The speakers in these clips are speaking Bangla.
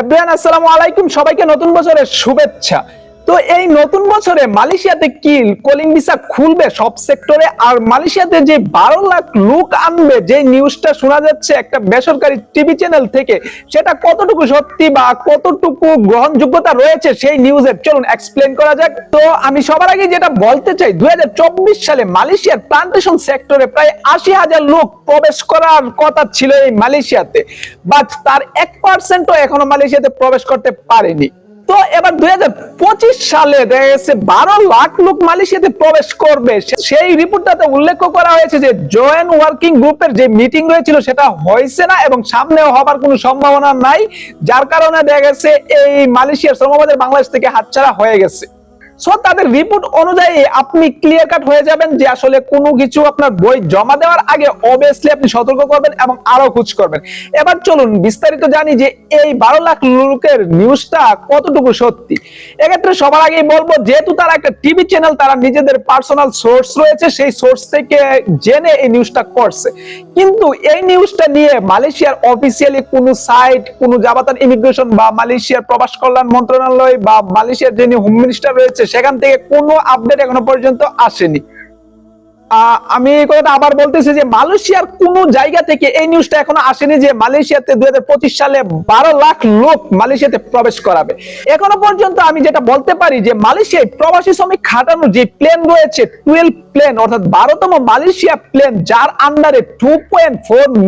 এভরিওয়ান আসসালামু আলাইকুম। সবাইকে নতুন বছরের শুভেচ্ছা। তো এই নতুন বছরে মালয়েশিয়াতে কি কলিং ভিসা খুলবে সব সেক্টরে আর মালয়েশিয়াতে যে বারো লাখ লোক আনবে, যে নিউজটা শোনা যাচ্ছে একটা বেসরকারি টিভি চ্যানেল থেকে, সেটা কতটুকু সত্যি বা কতটুকু গ্রহণযোগ্যতা রয়েছে সেই নিউজের চলুন এক্সপ্লেন করা যাক। তো আমি সবার আগে যেটা বলতে চাই, দুই হাজার চব্বিশ সালে মালয়েশিয়ার প্লান্টেশন সেক্টরে প্রায় আশি হাজার লোক প্রবেশ করার কথা ছিল এই মালয়েশিয়াতে। বাট তার এক পার্সেন্টও এখনও মালয়েশিয়াতে প্রবেশ করতে পারেনি। তো এবার দুই হাজার পঁচিশ সালে বারো লাখ লোক মালয়েশিয়াতে প্রবেশ করবে। সেই রিপোর্টটাতে উল্লেখ করা হয়েছে যে জয়েন্ট ওয়ার্কিং গ্রুপের যে মিটিং হয়েছিল সেটা হয়েছে না এবং সামনেও হবার কোনো সম্ভাবনা নাই। যার কারণে দেখা গেছে এই মালয়েশিয়ার শ্রমবাজার বাংলাদেশ থেকে হাতছাড়া হয়ে গেছে। সো তাদের রিপোর্ট অনুযায়ী আপনি ক্লিয়ার কাট হয়ে যাবেন যে আসলে কোনো কিছু আপনার বই জমা দেওয়ার আগে অবভিয়াসলি আপনি সতর্ক করবেন এবং আরও খোঁজ করবেন। এবার চলুন বিস্তারিত জানি যে এই বারো লাখ লোকের নিউজটা কতটুকু সত্যি? এক্ষেত্রে সবার আগেই বলব, যেহেতু তারা একটা টিভি চ্যানেল তারা নিজেদের পার্সোনাল সোর্স রয়েছে, সেই সোর্স থেকে জেনে এই নিউজটা করছে। কিন্তু এই নিউজটা নিয়ে মালয়েশিয়ার অফিসিয়ালি কোনো সাইট কোনো জাবাতান ইমিগ্রেশন বা মালয়েশিয়ার প্রবাস কল্যাণ মন্ত্রণালয় বা মালয়েশিয়ার যিনি হোম মিনিস্টার রয়েছে সেখান থেকে কোনো আপডেট এখনও পর্যন্ত আসেনি। আমি এই কথাটা আবার বলতেছি যে মালয়েশিয়ার কোন জায়গা থেকে এই নিউজটা এখনও আসেনি যে মালয়েশিয়াতে দুই সালে বারো লাখ লোক মালয়েশিয়াতে প্রবেশ করাবে। এখনও পর্যন্ত আমি যেটা বলতে পারি যে মালয়েশিয়ায় প্রবাসী শ্রমিক খাটানো যে প্লেন রয়েছে টুয়েলভ প্লেন অর্থাৎ বারোতম মালয়েশিয়া প্লেন যার আন্ডারে টু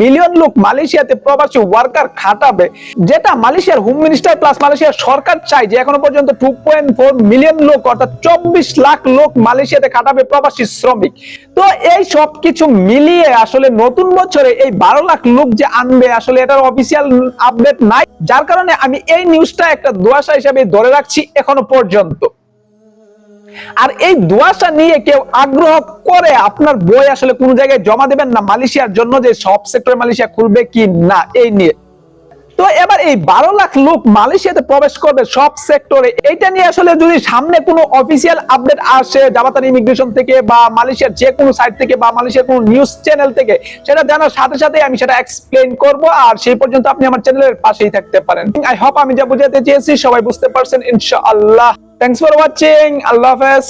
মিলিয়ন লোক মালয়েশিয়াতে প্রবাসী ওয়ার্কার খাটাবে, যেটা মালয়েশিয়ার হোম মিনিস্টার প্লাস মালয়েশিয়ার সরকার চাই যে এখনও পর্যন্ত টু মিলিয়ন লোক, অর্থাৎ চব্বিশ লাখ লোক মালয়েশিয়াতে খাটাবে প্রবাসী শ্রমিক। তো এই সব কিছু মিলিয়ে আসলে নতুন বছরে এই বারো লাখ লোক যে আনবে, আসলে এটার অফিসিয়াল আপডেট নাই। যার কারণে আমি এই নিউজটা একটা দোয়াশা হিসাবে ধরে রাখছি এখনও পর্যন্ত। আর এই দুয়াশা নিয়ে কেউ আগ্রহ করে আপনার বই আসলে কোন জায়গায় জমা দেবেন না, মালয়েশিয়ার জন্য যে সব সেক্টরে মালয়েশিয়া খুলবে কি না, এই নিয়ে। তো এবার এই বারো লাখ লোক মালয়েশিয়াতে প্রবেশ করবে সব সেক্টরে এটা নিয়ে আসলে যদি সামনে কোনো অফিসিয়াল আপডেট আসে জামাতান ইমিগ্রেশন থেকে বা মালয়েশিয়ার যে কোনো সাইট থেকে বা মালয়েশিয়ার কোনো নিউজ চ্যানেল থেকে, সেটা জানার সাথে সাথে আমি সেটা এক্সপ্লেন করব আর সেই পর্যন্ত আপনি আমার চ্যানেলের পাশেই থাকতে পারেন। আই হোপ আমি যা বুঝাতে চেয়েছি, সবাই বুঝতে পারছেন, ইনশাআল্লাহ। থ্যাংকস ফর ওয়াচিং আল্লাহ হাফেজ।